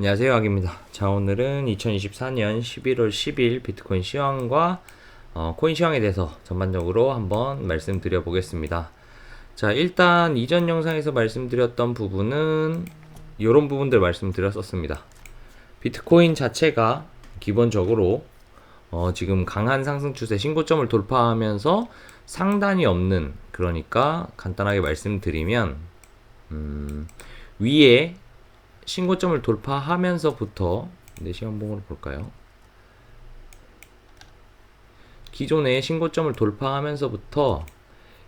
안녕하세요 악입니다. 자 오늘은 2024년 11월 10일 비트코인 시황과 어, 코인 시황에 대해서 전반적으로 한번 말씀드려 보겠습니다. 자 일단 이전 영상에서 말씀드렸던 부분은 이런 부분들 말씀드렸었습니다. 비트코인 자체가 기본적으로 어, 지금 강한 상승 추세 신고점을 돌파하면서 상단이 없는 그러니까 간단하게 말씀드리면 음, 위에 신고점을 돌파하면서부터 내 시간봉으로 볼까요? 기존의 신고점을 돌파하면서부터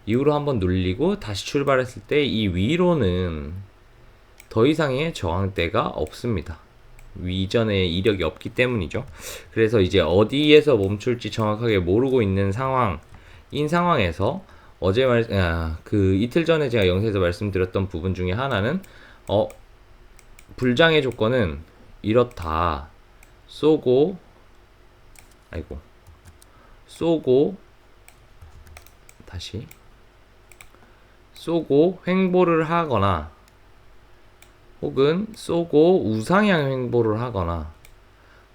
이후로 한번 눌리고 다시 출발했을 때 이 위로는 더 이상의 저항대가 없습니다. 이전에 이력이 없기 때문이죠. 그래서 이제 어디에서 멈출지 정확하게 모르고 있는 상황인 상황에서 어제 말, 아, 그 이틀 전에 제가 영상에서 말씀드렸던 부분 중에 하나는 어, 불장의 조건은 이렇다. 쏘고 아이고 쏘고 다시 쏘고 횡보를 하거나 혹은 쏘고 우상향 횡보를 하거나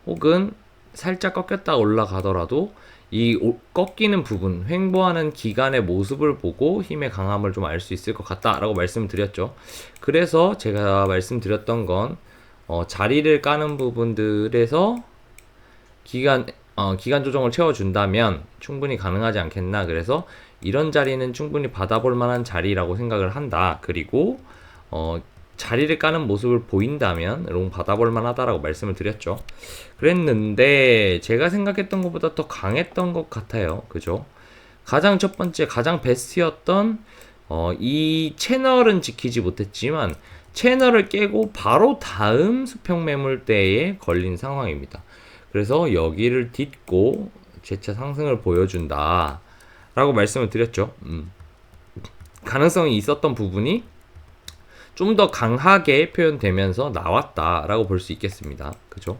혹은 살짝 꺾였다 올라가더라도 이 오- 꺾이는 부분, 횡보하는 기간의 모습을 보고 힘의 강함을 좀 알 수 있을 것 같다라고 말씀을 드렸죠. 그래서 제가 말씀드렸던 건 어, 자리를 까는 부분들에서 기간 어, 기간 조정을 채워준다면 충분히 가능하지 않겠나. 그래서 이런 자리는 충분히 받아볼 만한 자리라고 생각을 한다. 그리고 어, 자리를 까는 모습을 보인다면 롱 받아볼 만하다라고 말씀을 드렸죠. 그랬는데 제가 생각했던 것보다 더 강했던 것 같아요. 그죠? 가장 첫 번째, 가장 베스트였던 어, 이 채널은 지키지 못했지만 채널을 깨고 바로 다음 수평 매물대에 걸린 상황입니다. 그래서 여기를 딛고 재차 상승을 보여준다. 라고 말씀을 드렸죠. 음. 가능성이 있었던 부분이 좀 더 강하게 표현되면서 나왔다라고 볼 수 있겠습니다. 그죠?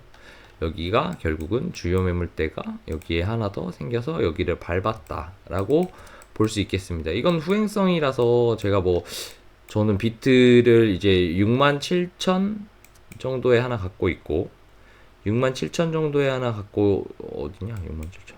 여기가 결국은 주요 매물대가 여기에 하나 더 생겨서 여기를 밟았다라고 볼 수 있겠습니다. 이건 후행성이라서 제가 뭐 저는 비트를 이제 67,000 정도에 하나 갖고 있고 67,000 정도에 하나 갖고 어디냐? 67,000.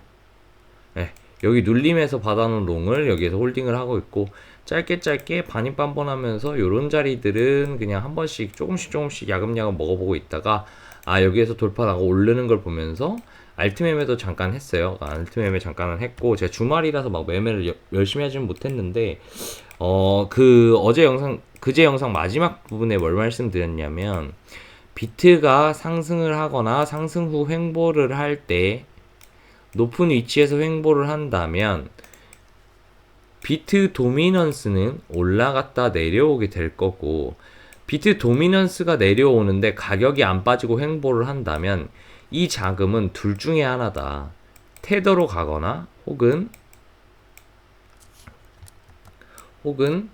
네, 여기 눌림에서 받아놓은 롱을 여기에서 홀딩을 하고 있고 짧게 짧게 반입반번하면서 요런 자리들은 그냥 한 번씩 조금씩 조금씩 야금야금 먹어보고 있다가 아 여기에서 돌파 나고 오르는 걸 보면서 알트 매매도 잠깐 했어요. 아, 알트 매매 잠깐은 했고 제가 주말이라서 막 매매를 여- 열심히 하지는 못했는데 어 그 어제 영상 그제 영상 마지막 부분에 뭘 말씀드렸냐면 비트가 상승을 하거나 상승 후 횡보를 할 때 높은 위치에서 횡보를 한다면 비트 도미넌스는 올라갔다 내려오게 될 거고 비트 도미넌스가 내려오는데 가격이 안 빠지고 횡보를 한다면 이 자금은 둘 중에 하나다. 테더로 가거나 혹은 혹은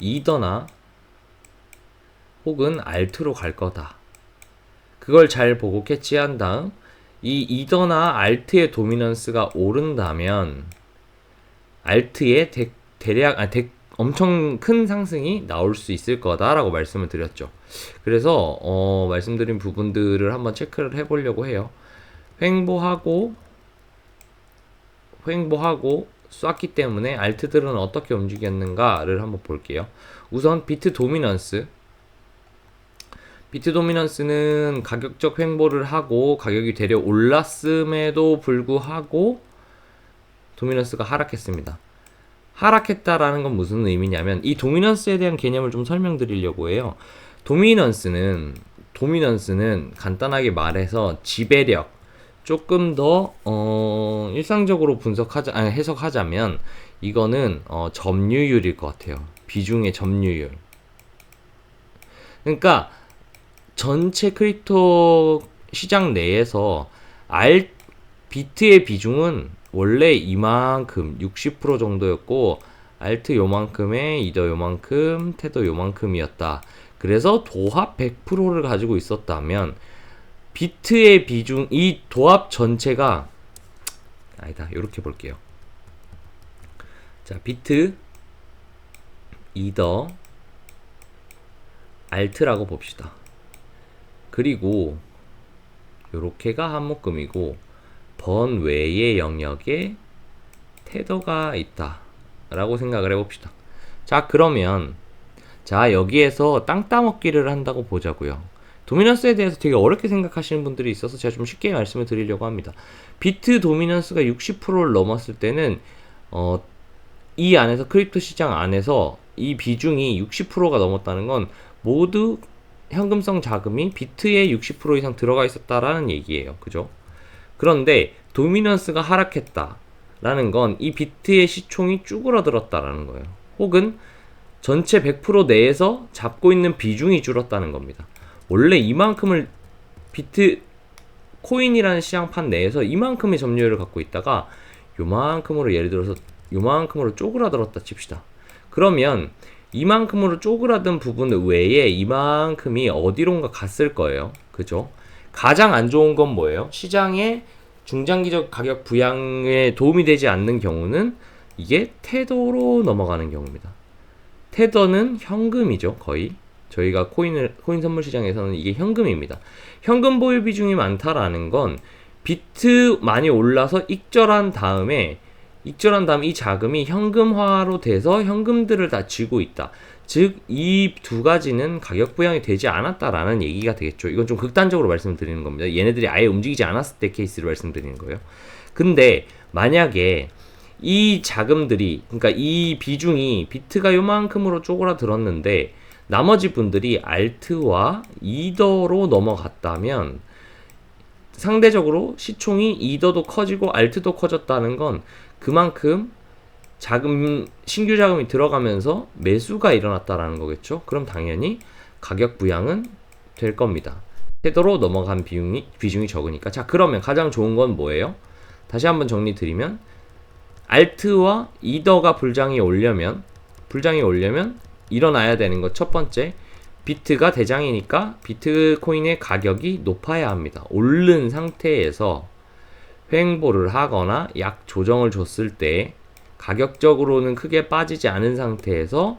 이더나 혹은 알트로 갈 거다. 그걸 잘 보고 캐치한 다음 이 이더나 알트의 도미넌스가 오른다면 알트의 대, 대략 아, 대, 엄청 큰 상승이 나올 수 있을 거다라고 말씀을 드렸죠. 그래서 어, 말씀드린 부분들을 한번 체크를 해보려고 해요. 횡보하고 횡보하고 쐈기 때문에 알트들은 어떻게 움직였는가를 한번 볼게요. 우선 비트 도미넌스 비트 도미넌스는 가격적 횡보를 하고 가격이 되려 올랐음에도 불구하고 도미넌스가 하락했습니다. 하락했다라는 건 무슨 의미냐면 이 도미넌스에 대한 개념을 좀 설명드리려고 해요. 도미넌스는 도미넌스는 간단하게 말해서 지배력 조금 더 어, 일상적으로 분석하자 아니, 해석하자면 이거는 어, 점유율일 것 같아요. 비중의 점유율. 그러니까 전체 크립토 시장 내에서 알 비트의 비중은 원래 이만큼 60% 정도였고 알트 요만큼에 이더 요만큼 테더 요만큼이었다. 그래서 도합 100%를 가지고 있었다면 비트의 비중 이 도합 전체가 아니다. 이렇게 볼게요. 자, 비트 이더 알트라고 봅시다. 그리고 요렇게가 한 묶음이고 번 외의 영역에 테더가 있다 라고 생각을 해봅시다 자 그러면 자 여기에서 땅 따먹기를 한다고 보자고요 도미넌스에 대해서 되게 어렵게 생각하시는 분들이 있어서 제가 좀 쉽게 말씀을 드리려고 합니다 비트 도미넌스가 60%를 넘었을 때는 어, 이 안에서 크립토 시장 안에서 이 비중이 60%가 넘었다는 건 모두 현금성 자금이 비트에 60% 이상 들어가 있었다라는 얘기예요. 그죠? 그런데 도미넌스가 하락했다 라는 건 이 비트의 시총이 쭈그러들었다라는 거예요. 혹은 전체 100% 내에서 잡고 있는 비중이 줄었다는 겁니다. 원래 이만큼을 비트 코인이라는 시장판 내에서 이만큼의 점유율을 갖고 있다가 요만큼으로 예를 들어서 요만큼으로 쪼그라들었다 칩시다. 그러면 이만큼으로 쪼그라든 부분 외에 이만큼이 어디론가 갔을 거예요. 그죠? 가장 안 좋은 건 뭐예요? 시장의 중장기적 가격 부양에 도움이 되지 않는 경우는 이게 테더로 넘어가는 경우입니다. 테더는 현금이죠, 거의. 저희가 코인을 코인 선물 시장에서는 이게 현금입니다. 현금 보유 비중이 많다라는 건 비트 많이 올라서 익절한 다음에 익절한 다음 이 자금이 현금화로 돼서 현금들을 다 쥐고 있다. 즉, 이 두 가지는 가격 부양이 되지 않았다라는 얘기가 되겠죠. 이건 좀 극단적으로 말씀드리는 겁니다. 얘네들이 아예 움직이지 않았을 때 케이스를 말씀드리는 거예요. 근데 만약에 이 자금들이, 그러니까 이 비중이 비트가 요만큼으로 쪼그라들었는데 나머지 분들이 알트와 이더로 넘어갔다면 상대적으로 시총이 이더도 커지고 알트도 커졌다는 건 그만큼 자금 신규 자금이 들어가면서 매수가 일어났다라는 거겠죠. 그럼 당연히 가격 부양은 될 겁니다. 태도로 넘어간 비중이 비중이 적으니까. 자, 그러면 가장 좋은 건 뭐예요? 다시 한번 정리 드리면 알트와 이더가 불장이 오려면 불장이 오려면 일어나야 되는 것 첫 번째 비트가 대장이니까 비트코인의 가격이 높아야 합니다. 오른 상태에서 횡보를 하거나 약 조정을 줬을 때 가격적으로는 크게 빠지지 않은 상태에서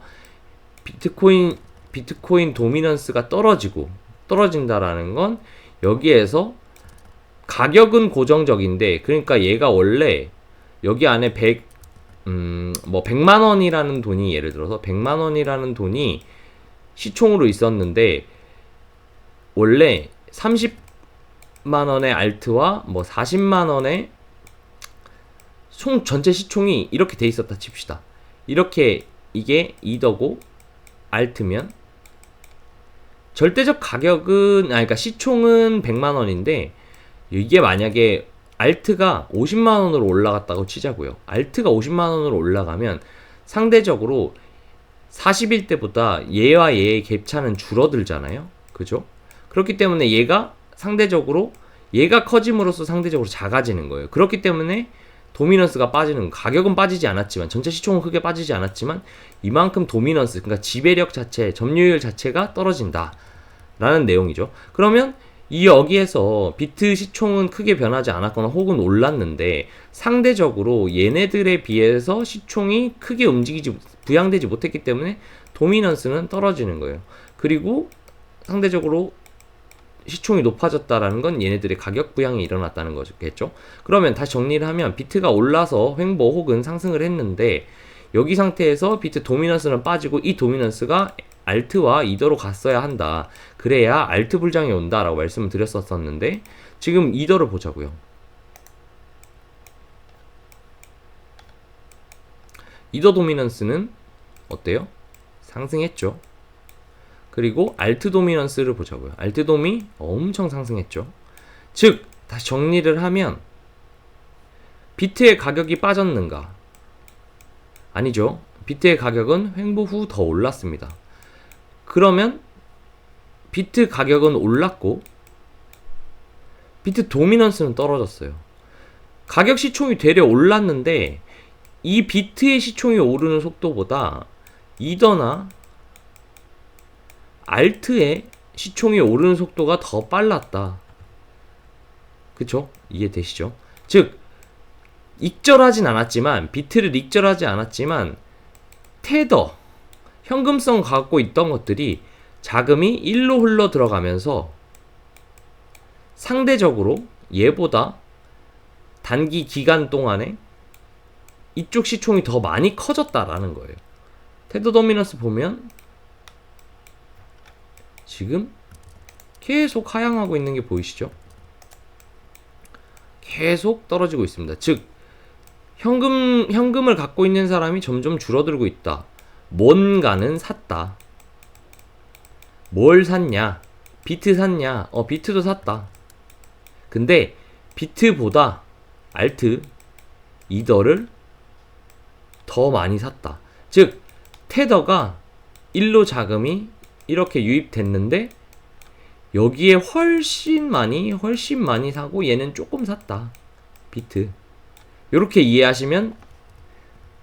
비트코인 비트코인 도미넌스가 떨어지고 떨어진다라는 건 여기에서 가격은 고정적인데 그러니까 얘가 원래 여기 안에 100 음, 뭐 100만 원이라는 돈이 예를 들어서 100만 원이라는 돈이 시총으로 있었는데 원래 30만 원의 알트와 뭐 40만 원의 총 전체 시총이 이렇게 돼 있었다 칩시다. 이렇게 이게 이더고 알트면 절대적 가격은 아 그러니까 시총은 100만 원인데 이게 만약에 알트가 50만 원으로 올라갔다고 치자고요. 알트가 50만 원으로 올라가면 상대적으로 40일 때보다 얘와 얘의 갭차는 줄어들잖아요. 그죠? 그렇기 때문에 얘가 상대적으로 얘가 커짐으로써 상대적으로 작아지는 거예요. 그렇기 때문에 도미넌스가 빠지는 가격은 빠지지 않았지만 전체 시총은 크게 빠지지 않았지만 이만큼 도미넌스 그러니까 지배력 자체 점유율 자체가 떨어진다 라는 내용이죠 그러면 이 여기에서 비트 시총은 크게 변하지 않았거나 혹은 올랐는데 상대적으로 얘네들에 비해서 시총이 크게 움직이지 부양되지 못했기 때문에 도미넌스는 떨어지는 거예요. 그리고 상대적으로 시총이 높아졌다라는 건 얘네들의 가격 부양이 일어났다는 거겠죠. 그러면 다시 정리를 하면 비트가 올라서 횡보 혹은 상승을 했는데 여기 상태에서 비트 도미넌스는 빠지고 이 도미넌스가 알트와 이더로 갔어야 한다. 그래야 알트 불장이 온다라고 말씀을 드렸었었는데 지금 이더를 보자고요. 이더 도미넌스는 어때요? 상승했죠. 그리고 알트 도미넌스를 보자고요. 알트 도미 엄청 상승했죠. 즉 다시 정리를 하면 비트의 가격이 빠졌는가? 아니죠. 비트의 가격은 횡보 후 더 올랐습니다. 그러면 비트 가격은 올랐고 비트 도미넌스는 떨어졌어요. 가격 시총이 되려 올랐는데 이 비트의 시총이 오르는 속도보다 이더나 알트의 시총이 오르는 속도가 더 빨랐다. 그쵸? 이해되시죠? 즉, 익절하진 않았지만, 비트를 익절하지 않았지만, 테더, 현금성 갖고 있던 것들이 자금이 일로 흘러 들어가면서 상대적으로 얘보다 단기 기간 동안에 이쪽 시총이 더 많이 커졌다라는 거예요. 테더 도미넌스 보면 지금 계속 하향하고 있는 게 보이시죠? 계속 떨어지고 있습니다. 즉 현금 현금을 갖고 있는 사람이 점점 줄어들고 있다. 뭔가는 샀다. 뭘 샀냐? 비트 샀냐? 어, 비트도 샀다. 근데 비트보다 알트, 이더를 더 많이 샀다. 즉, 테더가 일로 자금이 이렇게 유입됐는데 여기에 훨씬 많이 훨씬 많이 사고 얘는 조금 샀다. 비트. 이렇게 이해하시면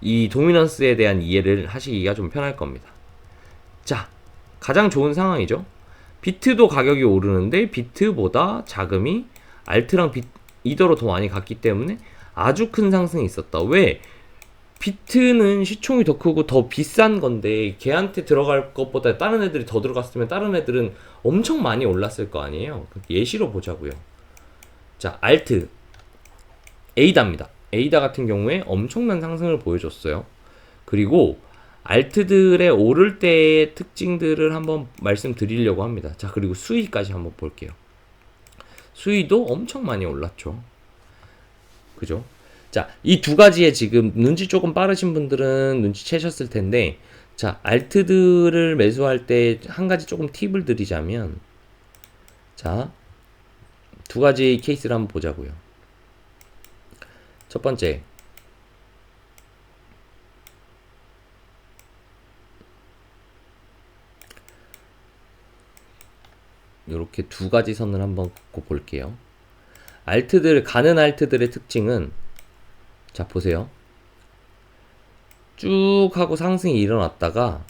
이 도미넌스에 대한 이해를 하시기가 좀 편할 겁니다. 자, 가장 좋은 상황이죠. 비트도 가격이 오르는데 비트보다 자금이 알트랑 비, 이더로 더 많이 갔기 때문에 아주 큰 상승이 있었다. 왜? 비트는 시총이 더 크고 더 비싼 건데 걔한테 들어갈 것보다 다른 애들이 더 들어갔으면 다른 애들은 엄청 많이 올랐을 거 아니에요. 예시로 보자고요. 자, 알트 에이다입니다. 에이다 같은 경우에 엄청난 상승을 보여줬어요. 그리고 알트들의 오를 때의 특징들을 한번 말씀드리려고 합니다. 자, 그리고 수위까지 한번 볼게요. 수위도 엄청 많이 올랐죠. 그죠? 자, 이 두 가지에 지금 눈치 조금 빠르신 분들은 눈치채셨을 텐데, 자, 알트들을 매수할 때 한 가지 조금 팁을 드리자면, 자, 두 가지 케이스를 한번 보자고요. 첫 번째, 이렇게 두 가지 선을 한번 볼게요. 알트들, 가는 알트들의 특징은 자, 보세요. 쭉 하고 상승이 일어났다가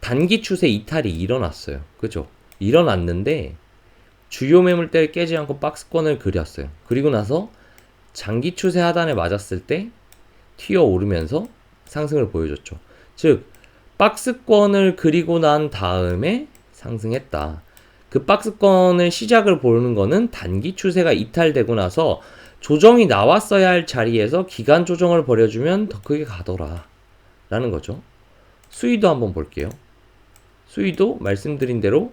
단기 추세 이탈이 일어났어요. 그죠? 일어났는데 주요 매물대를 깨지 않고 박스권을 그렸어요. 그리고 나서 장기 추세 하단에 맞았을 때 튀어 오르면서 상승을 보여줬죠. 즉, 박스권을 그리고 난 다음에 상승했다. 그 박스권을 시작을 보는 거는 단기 추세가 이탈되고 나서 조정이 나왔어야 할 자리에서 기간 조정을 벌여주면 더 크게 가더라. 라는 거죠. 수위도 한번 볼게요. 수위도 말씀드린 대로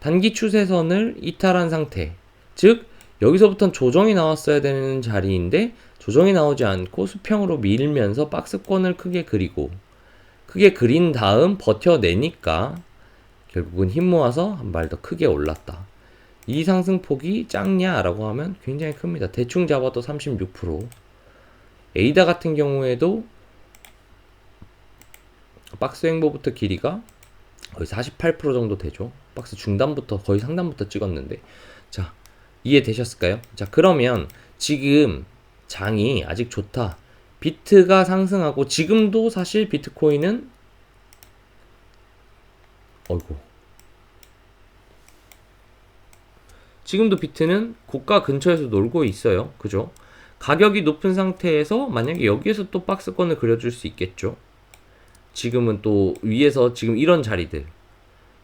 단기 추세선을 이탈한 상태. 즉, 여기서부터는 조정이 나왔어야 되는 자리인데, 조정이 나오지 않고 수평으로 밀면서 박스권을 크게 그리고, 크게 그린 다음 버텨내니까, 결국은 힘 모아서 한 발 더 크게 올랐다. 이 상승폭이 작냐라고 하면 굉장히 큽니다. 대충 잡아도 36%. 에이다 같은 경우에도 박스 횡보부터 길이가 거의 48% 정도 되죠. 박스 중단부터 거의 상단부터 찍었는데. 자, 이해되셨을까요? 자, 그러면 지금 장이 아직 좋다. 비트가 상승하고 지금도 사실 비트코인은 어이구 지금도 비트는 고가 근처에서 놀고 있어요. 그죠? 가격이 높은 상태에서 만약에 여기에서 또 박스권을 그려줄 수 있겠죠. 지금은 또 위에서 지금 이런 자리들,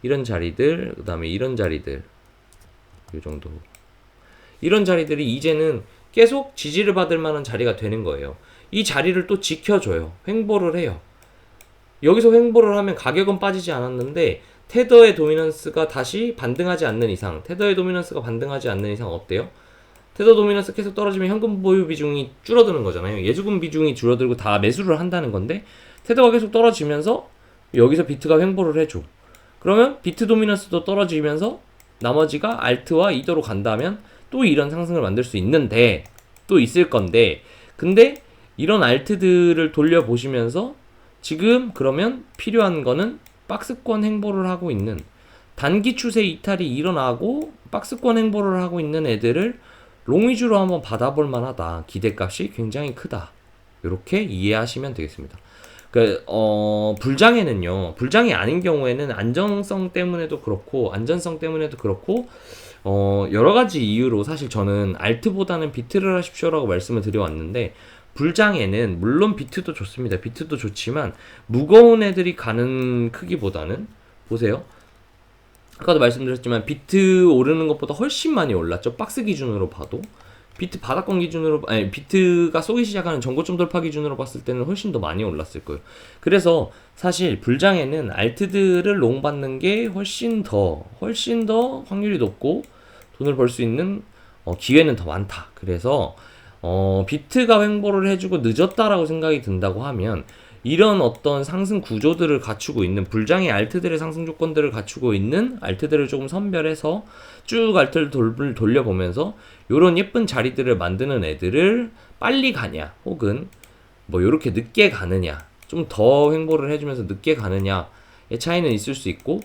이런 자리들, 그 다음에 이런 자리들, 이 정도. 이런 자리들이 이제는 계속 지지를 받을 만한 자리가 되는 거예요. 이 자리를 또 지켜줘요. 횡보를 해요. 여기서 횡보를 하면 가격은 빠지지 않았는데 테더의 도미넌스가 다시 반등하지 않는 이상, 테더의 도미넌스가 반등하지 않는 이상 어때요? 테더 도미넌스 계속 떨어지면 현금 보유 비중이 줄어드는 거잖아요. 예주금 비중이 줄어들고 다 매수를 한다는 건데 테더가 계속 떨어지면서 여기서 비트가 횡보를 해줘. 그러면 비트 도미넌스도 떨어지면서 나머지가 알트와 이더로 간다면 또 이런 상승을 만들 수 있는데 또 있을 건데 근데 이런 알트들을 돌려보시면서 지금 그러면 필요한 거는 박스권 행보를 하고 있는 단기 추세 이탈이 일어나고 박스권 행보를 하고 있는 애들을 롱 위주로 한번 받아볼 만하다. 기대값이 굉장히 크다. 이렇게 이해하시면 되겠습니다. 그, 어, 불장에는요, 불장이 아닌 경우에는 안정성 때문에도 그렇고, 안전성 때문에도 그렇고, 어, 여러 가지 이유로 사실 저는 알트보다는 비트를 하십시오라고 말씀을 드려왔는데, 불장에는 물론 비트도 좋습니다. 비트도 좋지만 무거운 애들이 가는 크기보다는 보세요. 아까도 말씀드렸지만 비트 오르는 것보다 훨씬 많이 올랐죠. 박스 기준으로 봐도. 비트 바닥권 기준으로 아니 비트가 쏘기 시작하는 전고점 돌파 기준으로 봤을 때는 훨씬 더 많이 올랐을 거예요. 그래서 사실 불장에는 알트들을 롱 받는 게 훨씬 더 훨씬 더 확률이 높고 돈을 벌 수 있는 어, 기회는 더 많다. 그래서 어, 비트가 횡보를 해주고 늦었다라고 생각이 든다고 하면 이런 어떤 상승 구조들을 갖추고 있는 불장의 알트들의 상승 조건들을 갖추고 있는 알트들을 조금 선별해서 쭉 알트를 돌, 돌려보면서 요런 예쁜 자리들을 만드는 애들을 빨리 가냐 혹은 뭐 요렇게 늦게 가느냐 좀 더 횡보를 해주면서 늦게 가느냐의 차이는 있을 수 있고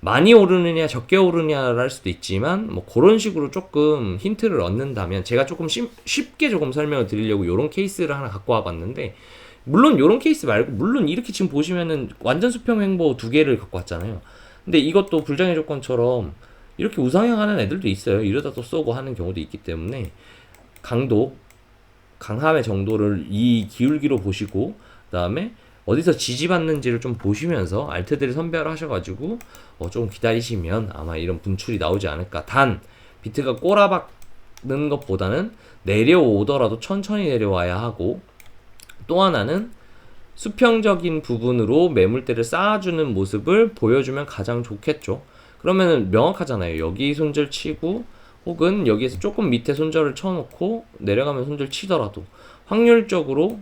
많이 오르느냐 적게 오르냐를 할 수도 있지만 뭐 그런 식으로 조금 힌트를 얻는다면 제가 조금 쉽, 쉽게 조금 설명을 드리려고 요런 케이스를 하나 갖고 와봤는데 물론 요런 케이스 말고 물론 이렇게 지금 보시면은 완전 수평 횡보 두 개를 갖고 왔잖아요. 근데 이것도 불장의 조건처럼 이렇게 우상향하는 애들도 있어요. 이러다 또 쏘고 하는 경우도 있기 때문에 강도 강함의 정도를 이 기울기로 보시고 그다음에 어디서 지지받는지를 좀 보시면서 알트들을 선별하셔가지고 어, 좀 기다리시면 아마 이런 분출이 나오지 않을까. 단 비트가 꼬라박는 것보다는 내려오더라도 천천히 내려와야 하고 또 하나는 수평적인 부분으로 매물대를 쌓아주는 모습을 보여주면 가장 좋겠죠. 그러면은 명확하잖아요. 여기 손절 치고 혹은 여기에서 조금 밑에 손절을 쳐놓고 내려가면 손절 치더라도 확률적으로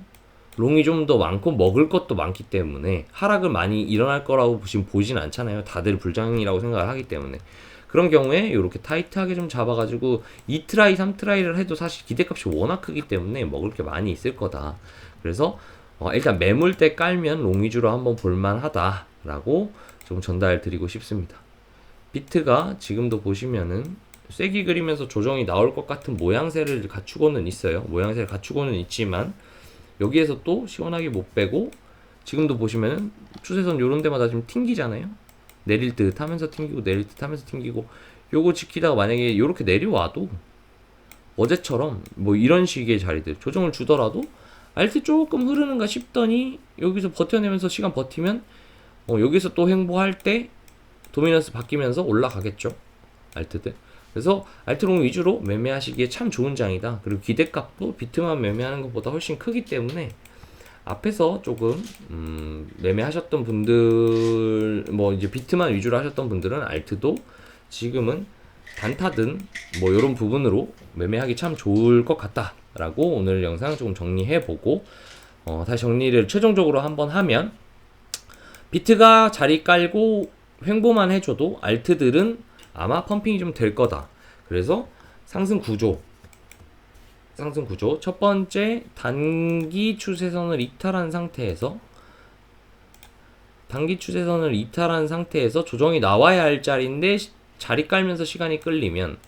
롱이 좀 더 많고 먹을 것도 많기 때문에 하락을 많이 일어날 거라고 지금 보진 않잖아요. 다들 불장이라고 생각을 하기 때문에 그런 경우에 이렇게 타이트하게 좀 잡아가지고 2트라이, 3트라이를 해도 사실 기대값이 워낙 크기 때문에 먹을 게 많이 있을 거다. 그래서 어, 일단 매물대 깔면 롱 위주로 한번 볼만하다라고 좀 전달 드리고 싶습니다. 비트가 지금도 보시면은 쐐기 그리면서 조정이 나올 것 같은 모양새를 갖추고는 있어요. 모양새를 갖추고는 있지만 여기에서 또 시원하게 못 빼고 지금도 보시면은 추세선 요런 데마다 지금 튕기잖아요. 내릴 듯 하면서 튕기고 내릴 듯 하면서 튕기고 요거 지키다가 만약에 요렇게 내려와도 어제처럼 뭐 이런 식의 자리들 조정을 주더라도 알트 조금 흐르는가 싶더니 여기서 버텨내면서 시간 버티면 어 여기서 또 행보할 때 도미넌스 바뀌면서 올라가겠죠. 알트들. 그래서 알트롱 위주로 매매하시기에 참 좋은 장이다. 그리고 기대값도 비트만 매매하는 것보다 훨씬 크기 때문에 앞에서 조금 음, 매매하셨던 분들 뭐 이제 비트만 위주로 하셨던 분들은 알트도 지금은 단타든 뭐 이런 부분으로 매매하기 참 좋을 것 같다라고 오늘 영상 조금 정리해 보고 어, 다시 정리를 최종적으로 한번 하면 비트가 자리 깔고 횡보만 해줘도 알트들은 아마 펌핑이 좀 될 거다. 그래서 상승 구조 상승 구조 첫 번째 단기 추세선을 이탈한 상태에서 단기 추세선을 이탈한 상태에서 조정이 나와야 할 자리인데 시- 자리 깔면서 시간이 끌리면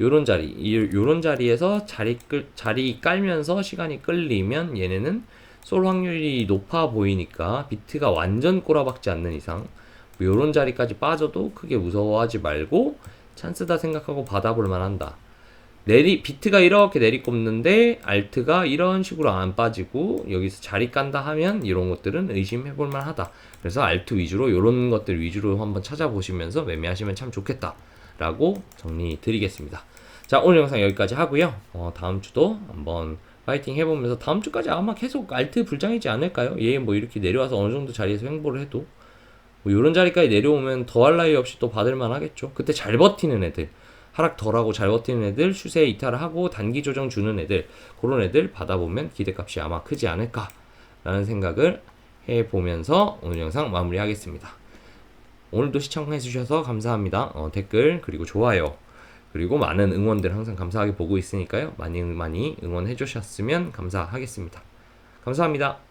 요런 자리 이- 요런 자리에서 자리 끌 자리 깔면서 시간이 끌리면 얘네는 쏠 확률이 높아 보이니까 비트가 완전 꼬라박지 않는 이상 뭐 요런 자리까지 빠져도 크게 무서워하지 말고 찬스다 생각하고 받아볼 만한다. 내리 비트가 이렇게 내리꼽는데 알트가 이런 식으로 안 빠지고 여기서 자리 깐다 하면 이런 것들은 의심해 볼 만하다. 그래서 알트 위주로 이런 것들 위주로 한번 찾아보시면서 매매하시면 참 좋겠다라고 정리 드리겠습니다. 자 오늘 영상 여기까지 하고요. 어, 다음 주도 한번 파이팅 해보면서 다음 주까지 아마 계속 알트 불장이지 않을까요? 얘 뭐 이렇게 내려와서 어느 정도 자리에서 횡보를 해도 뭐 이런 자리까지 내려오면 더할 나위 없이 또 받을만 하겠죠. 그때 잘 버티는 애들, 하락 덜하고 잘 버티는 애들, 추세 이탈을 하고 단기 조정 주는 애들, 그런 애들 받아보면 기대값이 아마 크지 않을까라는 생각을 해보면서 오늘 영상 마무리하겠습니다. 오늘도 시청해주셔서 감사합니다. 어, 댓글 그리고 좋아요 그리고 많은 응원들 항상 감사하게 보고 있으니까요. 많이 많이 응원해주셨으면 감사하겠습니다. 감사합니다.